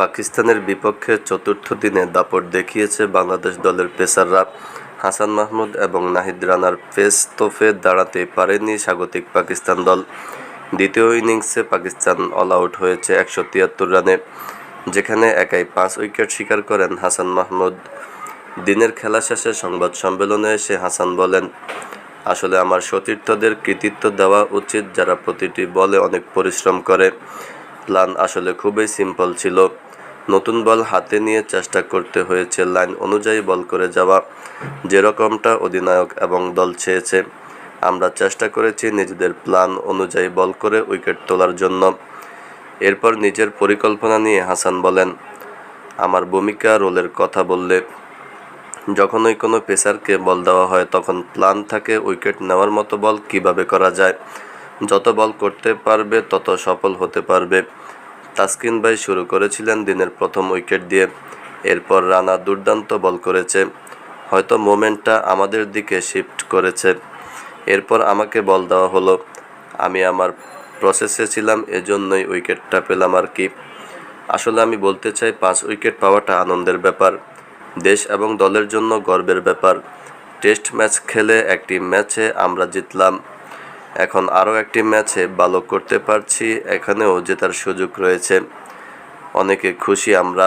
পাকিস্তানের বিপক্ষে চতুর্থ দিনে দাপট দেখিয়েছে বাংলাদেশ দলের পেসাররা। হাসান মাহমুদ এবং নাহিদ রানার পেস তোফে দাঁড়াতে পারেনি স্বাগতিক পাকিস্তান দল। দ্বিতীয় ইনিংসে পাকিস্তান অল আউট হয়েছে একশো তিয়াত্তর রানে, যেখানে একাই পাঁচ উইকেট শিকার করেন হাসান মাহমুদ। দিনের খেলা শেষে সংবাদ সম্মেলনে এসে হাসান বলেন, আসলে আমার সতীর্থদের কৃতিত্ব দেওয়া উচিত, যারা প্রতিটি বলে অনেক পরিশ্রম করে। প্ল্যান আসলে খুবই সিম্পল ছিল। নতুন বল হাতে নিয়ে চেষ্টা করতে হয়েছে লাইন অনুযায়ী বল করে যাওয়া। যেরকমটা অধিনায়ক এবং দল চেয়েছে, আমরা চেষ্টা করেছি নিজেদের প্ল্যান অনুযায়ী বল করে উইকেট তোলার জন্য। এরপর নিজের পরিকল্পনা নিয়ে হাসান বলেন, আমার ভূমিকা রোলের কথা বললে যখনই কোনো পেসারকে বল দেওয়া হয় তখন প্ল্যান থাকে উইকেট নেওয়ার মতো বল কীভাবে করা যায়। যত বল করতে পারবে তত সফল হতে পারবে। তাসকিন ভাই শুরু করেছিলেন দিনের প্রথম উইকেট দিয়ে। এরপর রানা দুর্দান্ত বল করেছে। হয়তো মোমেন্টটা আমাদের দিকে শিফট করেছে। এরপর আমাকে বল দেওয়া হলো। আমি আমার প্রসেসে ছিলাম, এজন্যই উইকেটটা পেলাম আর কি। আসলে আমি বলতে চাই, পাঁচ উইকেট পাওয়াটা আনন্দের ব্যাপার। দেশ এবং দলের জন্য গর্বের ব্যাপার। টেস্ট ম্যাচ খেলে একটি ম্যাচে আমরা জিতলাম। এখন আরও একটি ম্যাচে ভালো করতে পারছি এখানেও জেতার সুযোগ রয়েছে। অনেকে খুশি আমরা।